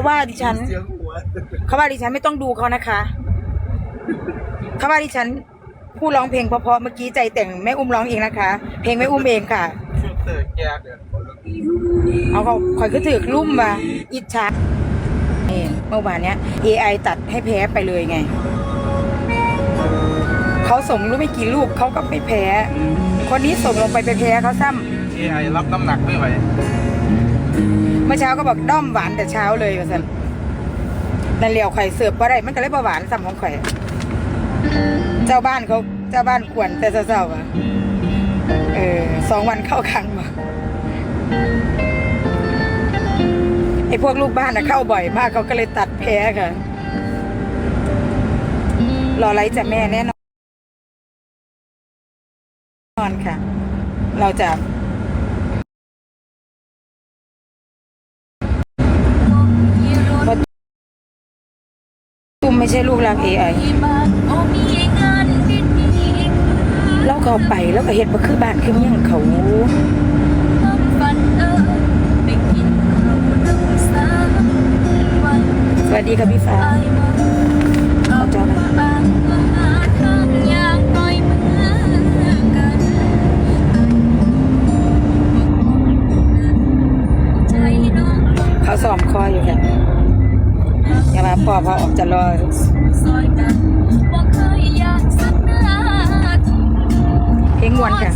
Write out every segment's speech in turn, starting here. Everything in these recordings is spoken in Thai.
ขาว่าดิฉัน เสียงหัวเขาว่าดิฉันไม่ต้องดูเขานะคะ เขาว่าดิฉันผู้ร้องเพลงเพราะๆเมื่อกี้ใจแต่งแม่อุ้มร้องเองนะคะ เพลงแม่อุ้มเองค่ะเตอร์แกเดือดเอาเขาคอยก็ถือลุ่มมาอิจฉานี่เมื่อวานเนี้ย AI ตัดให้แพ้ไปเลยไง เขาส่งรูปไม่กี่รูปเขาก็ไม่แพ้ คนนี้ส่งลงไปไปแพ้เขาซ้เอไอรับน้ำหนักไม่ไหวำ มื่อเช้าก็บอกด้อมหวานแต่เช้าเลยว่าสันนั่นเหลียวไข่เสิร์ฟบ่ได้มันก็เลยบ่หวานซ้ำของไข่เจ้าบ้านเขาเจ้าบ้านควรแต่เศร้าๆอะเออสองวันเข้าครั้งมาไอ้พวกลูกบ้านอะเข้าบ่อยมากเขาก็เลยตัดแพ้ค่ะ รอไลฟ์จากแม่แน่นอนค่ะ เราจะตุ้ มไม่ใช่ลูกรัก AI เราก็เอาไปแล้วก็เห็ดบ่คือบ้านคือเมืองเขาสวัสดีค่ะพี่ฟ้าเอา อพอพอออกจะรอยกันบ่เคยอยากสักนาทีเพลงวนค่ะ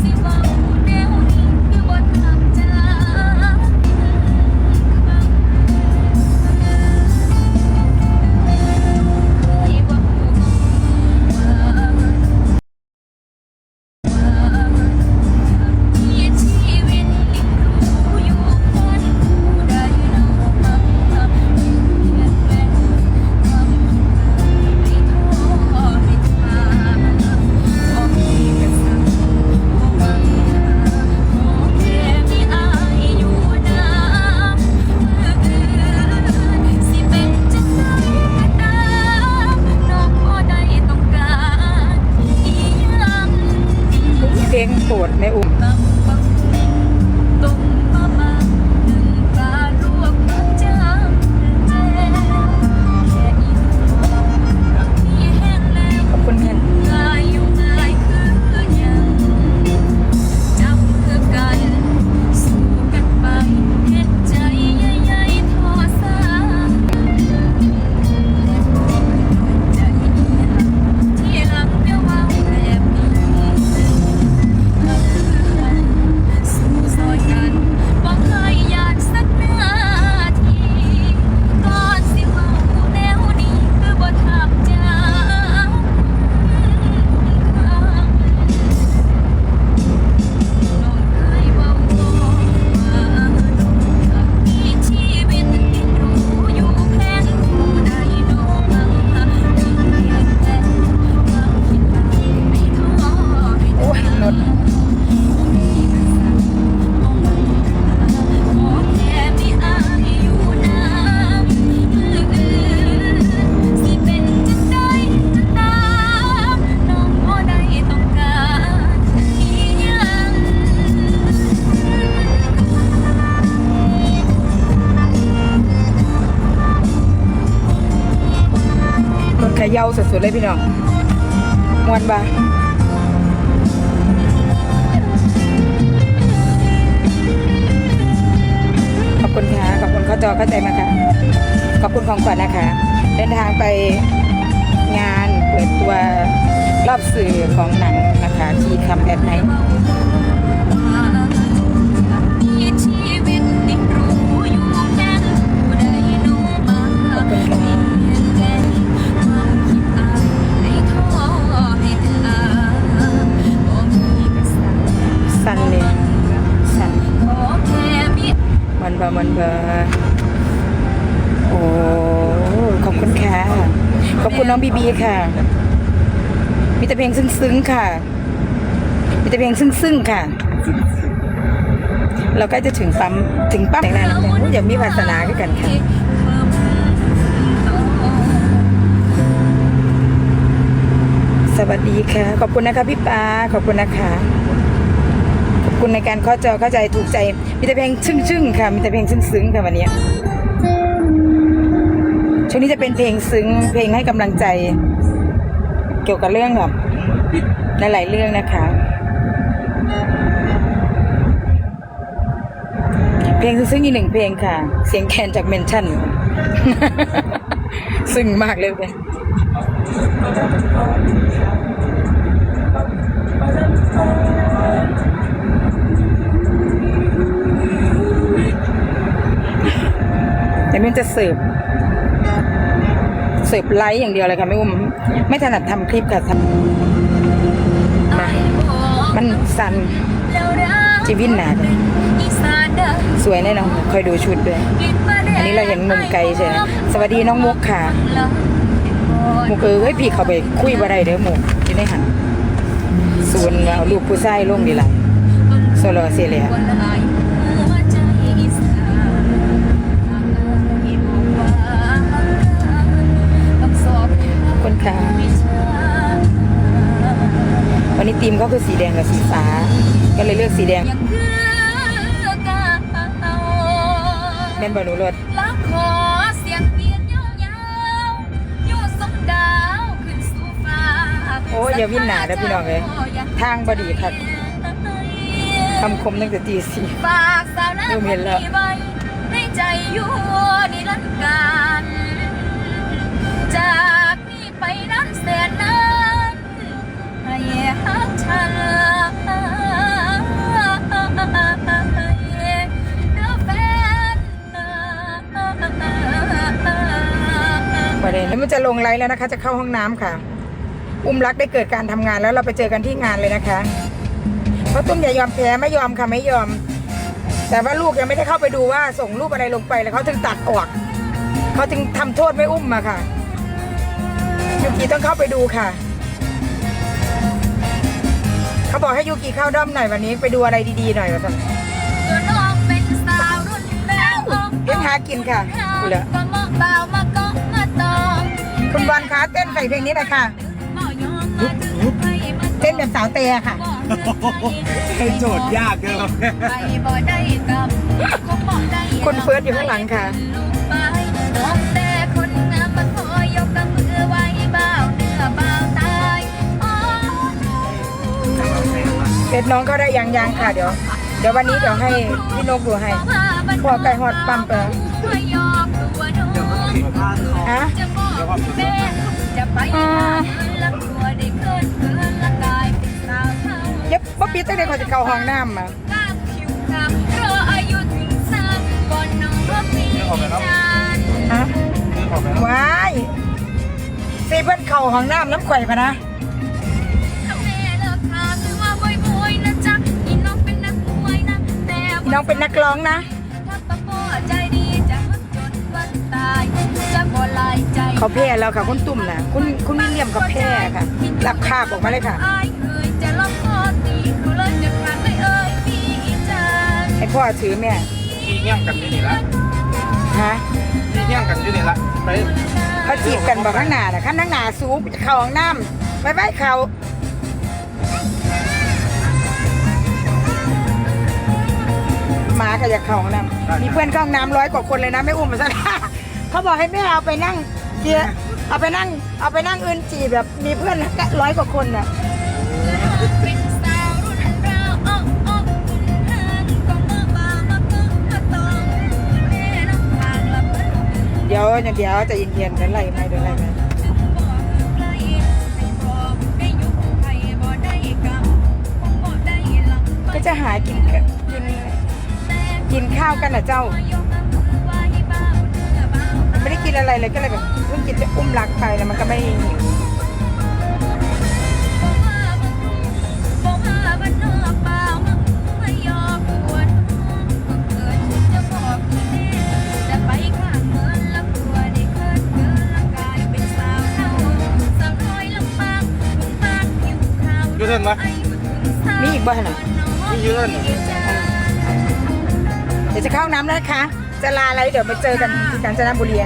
รถขยาวสุดๆเลยพี่น้องมวนบ่ขอบคุณค่ะขอบคุณข้าจอเข้าใจมาค่ะ ขอบคุณของขวัญนะคะ เดินทางไปงานเปิดตัวรอบสื่อของหนังนะคะ ที่คำแอดไนท์ น้องบีบีค่ะ มีแต่เพลงซึ้งๆค่ะ มีแต่เพลงซึ้งๆค่ะ เราใกล้จะถึงปั๊มถึงปั๊มแต่งหน้าแล้วเนี่ยอย่ามีวาสนาด้วยกันค่ะสวัสดีค่ะ ขอบคุณนะคะพี่ปาขอบคุณนะคะขอบคุณในการเข้าจอเข้าใจถูกใจ มีแต่เพลงชึ่งๆค่ะ มีแต่เพลงซึ้งๆค่ะวันนี้ ช่วงนี้จะเป็นเพลงซึ้งเพลงให้กำลังใจ เกี่ยวกับเรื่องแบบหลายๆเรื่องนะคะ เพลงซึ้งๆอีกหนึ่งเพลงค่ะ เสียงแคนจากเมนชั่นซึ้งมากเลยเว้ยเดี๋ยวมันจะเสิร์ เสิร์ฟไลฟ์อย่างเดียวเลยค่ะไม่อุ้มไม่ถนัดทำคลิปค่ะทำมามันสั่นจีวินหนาสานเด้อสวยแน่นอนคอยดูชุดด้วย อันนี้เราเห็นมุมไกลใช่ไหมสวัสดีน้องมุกค่ะ มุกเออเฮ้ยพี่เขาไปคุยบ่ได้เด้อมุกที่ได้หันส่วนเอาลูกผู้ชายลงดีละโซโลเซียเลย คนค่ะ วันนี้ทีมก็คือสีแดงกับสีฟ้า ก็เลยเลือกสีแดงยังคือเก่าแม่นบอหนูรถและขอเสียงเพียนยาวๆอยู่ส่งดาวขึ้นสู่ฟ้าโอ้ยอย่าวิ่นหนาเด้อพี่น้องเอ้ยทางบดีค่ะคำคมตั้งแต่ตีสี่ฝากสาวนาดูคเห็นนแล้วนี้ไว้ในใจอยู่นิรันดร์การจากนี้ไป นั้นให้ฮักฉันเด้อแฟนประเด็นนี้มันจะลงไลน์แล้วนะคะ จะเข้าห้องน้ำค่ะ อุ้มรักได้เกิดการทำงานแล้วเราไปเจอกันที่งานเลยนะคะ เพราะตุ้มอย่ายอมแพ้ไม่ยอมค่ะไม่ยอม แต่ว่าลูกยังไม่ได้เข้าไปดูว่าส่งรูปอะไรลงไปแล้วเขาถึงตัดออก เขาถึงทำโทษไม่อุ้มมาค่ะ กิต้องเข้าไปดูค่ะ เขาบอกให้ยูกิเข้าด้อมหน่อยวันนี้ไปดูอะไรดีๆหน่อยว่าซั่นตัวน้องเป็นสาวรุ่นแม่ออกเลี้ยงหากินค่ะดูแล้วก็มาเบามาก็มาตองคุณบอลคะเต้นใส่เพลงนี้หน่อยค่ะบ่ยอมมาถึงให้มาเต้นแบบสาวเตะค่ะเป็นโจทย์ยากเกินไปบ่ได้กับคงบ่ได้คุณเฟิร์สอยู่ข้างหลังค่ะ เป็ดน้องเขาได้ยังยังค่ะเดี๋ยว เดี๋ยววันนี้เดี๋ยวให้พี่นกดูให้พอไก่ฮอดปั๊มไปแล้วยอกตัวน้องฮะจะบอกแม่จะไปหาเงินละตัวได้เกินเกินละกายเป็นสาวเท่าเย็บป๊อปปี้ตั้งแต่เขาจะเข้าห้องน้ำมาก้ามผิวคำรออายุถึงสามก่อนน้องก็มีจานฮะคือของแม่ว้ายซีเพิ่นเข้าห้องน้ำน้ำข่อยพะนะ น้องเป็นนักร้องนะถ้าปะโป้ใจดีจะมักจนวันตายจะบ่ลายใจเขาแพ้แล้วค่ะคุณตุ่มนะคุณคุณวิลเลียมกับแพ้ค่ะรับคาบออกมาเลยค่ะอายเคยจะล็อกคอตีเขาเลยจะขาดเลยเอ่ยพี่จานให้พ่อถือแม่ที่เงี้ยงกันอยู่นี่ละฮะที่เงี้ยงกันอยู่นี่ละไปเขาจีบกันบอกข้างหน้าน่ะข้างหน้าสูบจะเข้าห้องน้ำไปไปเขา หมาก็อยากเข้าห้องน้ำมีเพื่อนเข้าห้องน้ำร้อยกว่าคนเลยนะไม่อุ้มมาซะเขาบอกให้แม่เอาไปนั่งเยอะเอาไปนั่ง เอาไปนั่งอื่นจีบแบบมีเพื่อนร้อยกว่าคนน่ะเป็นสาวรุ่นเราอ้ออ้อคุณเฮินก็มาบ่ามาก็มาตองแม่น้องทางละเพิ่นเดี๋ยวเดี๋ยวใจะเย็นๆเดี๋ยวไล่ไหมเดี๋ยวไล่ไหมถึงบอกใกล้ให้บอกได้อยู่ให้บ่ได้กำคงบ่ได้ลำก็จะหากินกัน กินกินข้าวกันนะเจ้ายกมือไหว้บ่าวเนื้อบ่าวไม่ได้กินอะไรเลยก็เลยแบบเพิ่งกินจะอุ้มรักไปแล้วมันก็ไม่หิวบ่มาบ้านนอกบ่าวมาไม่ยอมปวดเกิดจะบอกแม่จะไปข้างเงินแล้วกลัวได้เกินเกินละกายเป็นสาวเท่าสาวน้อยลำบากคุณบ้านผิวขาวยูเทิร์นปะมีอีกบ้านน่ะมียูเทิร์นเหรอ เดี๋ยวจะเข้าน้ำแล้วนะคะ จะลาอะไรเดี๋ยวไปเจอกันที่กาญจนบุรี